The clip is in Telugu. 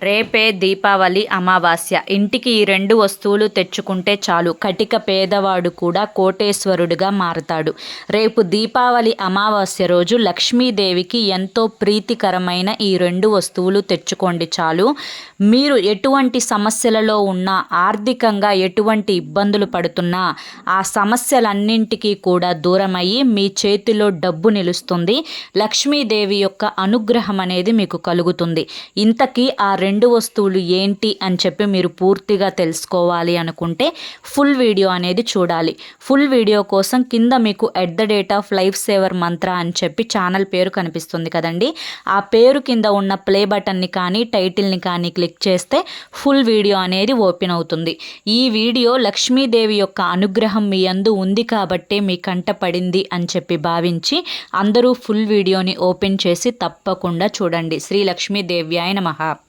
రేపే దీపావళి అమావాస్య. ఇంటికి ఈ రెండు వస్తువులు తెచ్చుకుంటే చాలు. కటిక పేదవాడు కూడా కోటేశ్వరుడిగా మారతాడు. రేపు దీపావళి అమావాస్య రోజు లక్ష్మీదేవికి ఎంతో ప్రీతికరమైన ఈ రెండు వస్తువులు తెచ్చుకోండి చాలు. మీరు ఎటువంటి సమస్యలలో ఉన్నా ఆర్థికంగా ఎటువంటి ఇబ్బందులు పడుతున్నా ఆ సమస్యలన్నింటికీ కూడా దూరమయ్యి మీ చేతిలో డబ్బు నిలుస్తుంది. లక్ష్మీదేవి యొక్క అనుగ్రహం అనేది మీకు కలుగుతుంది. ఇంతకీ ఆ రెండు వస్తువులు ఏంటి అని చెప్పి మీరు పూర్తిగా తెలుసుకోవాలి అనుకుంటే ఫుల్ వీడియో అనేది చూడాలి. ఫుల్ వీడియో కోసం కింద మీకు at the date of life saver మంత్ర అని చెప్పి ఛానల్ పేరు కనిపిస్తుంది కదండి. ఆ పేరు కింద ఉన్న ప్లే బటన్ని కానీ టైటిల్ని కానీ క్లిక్ చేస్తే ఫుల్ వీడియో అనేది ఓపెన్ అవుతుంది. ఈ వీడియో లక్ష్మీదేవి యొక్క అనుగ్రహం మీ అందు ఉంది కాబట్టే మీ కంట పడింది అని చెప్పి భావించి అందరూ ఫుల్ వీడియోని ఓపెన్ చేసి తప్పకుండా చూడండి. శ్రీ లక్ష్మీదేవ్యాయ నమః.